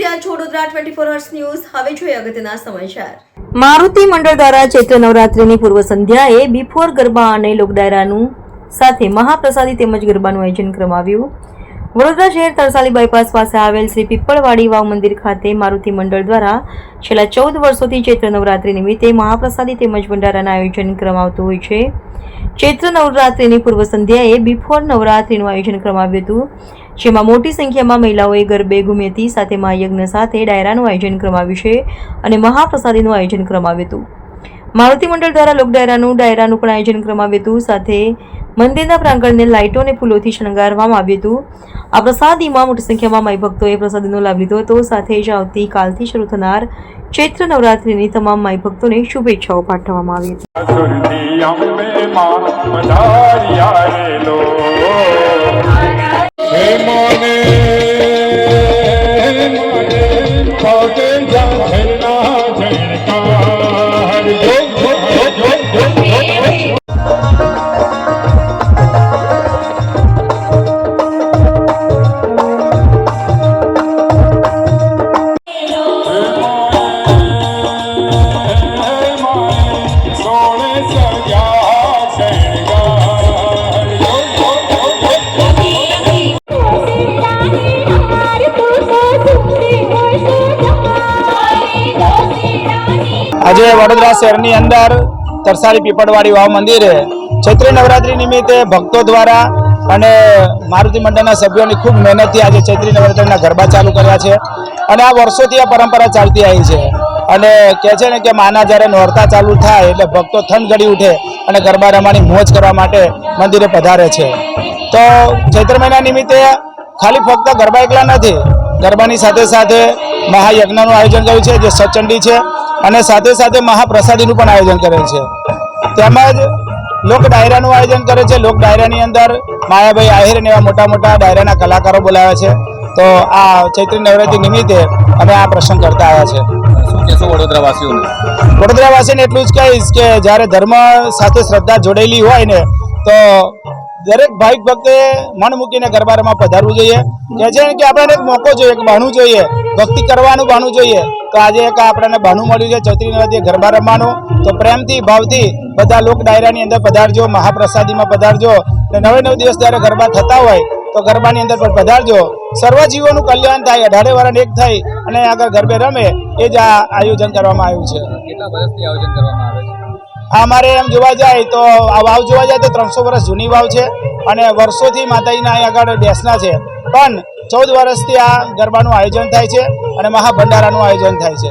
રહ્યા છો Vadodara twenty four hours news હવે જોઈએ અગત્યના સમાચાર. મારુતિ મંડળ દ્વારા ચૈત્ર નવરાત્રિની પૂર્વ સંધ્યાએ બિફોર ગરબા અને લોકડાયરાનું સાથે મહાપ્રસાદી તેમજ ગરબાનું આયોજન કરવામાં આવ્યું વડોદરા શહેર તરસાલી બાયપાસ પાસે આવેલ શ્રી પીપળવાડી વાવ મંદિર ખાતે મારુતિ મંડળ દ્વારા છેલ્લા ચૌદ વર્ષોથી ચૈત્ર નવરાત્રિ નિમિત્તે મહાપ્રસાદી તેમજ ભંડારાના આયોજન કરવામાં આવતું હોય છે. ચૈત્ર નવરાત્રિની પૂર્વ સંધ્યાએ બિફોર નવરાત્રિનું આયોજન કરવામાં આવ્યું હતું. જેમાં મોટી સંખ્યામાં મહિલાઓએ ગરબે ઘૂમી હતી સાથે મહાયજ્ઞ સાથે ડાયરાનું આયોજન કરવામાં આવ્યું છે અને મહાપ્રસાદીનું આયોજન કરવામાં આવ્યું હતું. મારુતિ મંડળ દ્વારા લોક ડાયરાનું ડાયરાનું પણ આયોજન કરવામાં હતું. સાથે મંદિરના પ્રાંગણને લાઇટો અને ફૂલોથી શણગારવામાં આવ્યું હતું. આ પ્રસાદીમાં મોટી સંખ્યામાં માઈ ભક્તોએ પ્રસાદીનો લાભ લીધો હતો. સાથે જ આવતી કાલથી શરૂ થનાર ચૈત્ર નવરાત્રિની તમામ માઈ ભક્તોને શુભેચ્છાઓ પાઠવવામાં આવી હતી. મોને પગે જાહેરના જણકાર જો જો જો જો આજે વડોદરા શહેરની અંદર તરસાલી પીપળવાડી વાવ મંદિરે ચૈત્રી નવરાત્રી નિમિત્તે ભક્તો દ્વારા અને મારુતિ મંડળના સભ્યોની ખૂબ મહેનતથી આજે ચૈત્રી નવરાત્રીના ગરબા ચાલુ કર્યા છે. અને આ વર્ષોથી આ પરંપરા ચાલતી આવી છે. અને કહે છે ને કે માના જ્યારે નોરતા ચાલુ થાય એટલે ભક્તો ગળી ઉઠે અને ગરબા રમવાની મોજ કરવા માટે મંદિરે પધારે છે. તો ચૈત્ર મહિના નિમિત્તે ખાલી ફક્ત ગરબા એકલા નથી, ગરબાની સાથે સાથે મહાયજ્ઞનું આયોજન કર્યું છે, જે સચંડી છે. અને સાથે સાથે મહાપ્રસાદીનું પણ આયોજન કરેલ છે. તેમજ લોક ડાયરાનું આયોજન કરે છે. લોક ડાયરાની અંદર માયાભાઈ આહિર અને એવા મોટા મોટા ડાયરાના કલાકારો બોલાવ્યા છે. તો આ ચૈત્રી નવરાત્રી નિમિત્તે અમે આ પ્રસંગ કરતા આવ્યા છે. વડોદરાવાસીઓને? વડોદરાવાસીને એટલું જ કહીશ કે જ્યારે ધર્મ સાથે શ્રદ્ધા જોડેલી હોય ને તો દરેક ભાઈ ભક્તે મન મૂકીને ગરબા રમવા પધારવું જોઈએ. કે છે કે આપણને એક મોકો જોઈએ, એક બહાનું જોઈએ. ભક્તિ કરવાનું બહાનું જોઈએ. તો આજે એક આપણને બહાનું મળ્યું છે, ચૈત્રી નવરાત્રી ગરબા રમવાનું. તો પ્રેમથી, ભાવથી બધા લોક ડાયરાની અંદર પધારજો, મહાપ્રસાદીમાં પધારજો. અને નવે નવ દિવસ જ્યારે ગરબા થતા હોય, તો ગરબાની અંદર પણ પધારજો. સર્વ જીવોનું કલ્યાણ થાય, અઢારે વરણ એક થાય અને આગળ ગરબે રમે, એ જ આ આયોજન કરવામાં આવ્યું છે. કેટલા વર્ષથી આયોજન કરવામાં આવે છે? અમારે એમ જોવા જાય તો આ વાવ જોવા જાય તો ત્રણસો વર્ષ જૂની વાવ છે અને વર્ષોથી માતાજીના અહીં આગળ બેસના છે. પણ ચૌદ વર્ષથી આ ગરબાનું આયોજન થાય છે અને મહાભંડારાનું આયોજન થાય છે.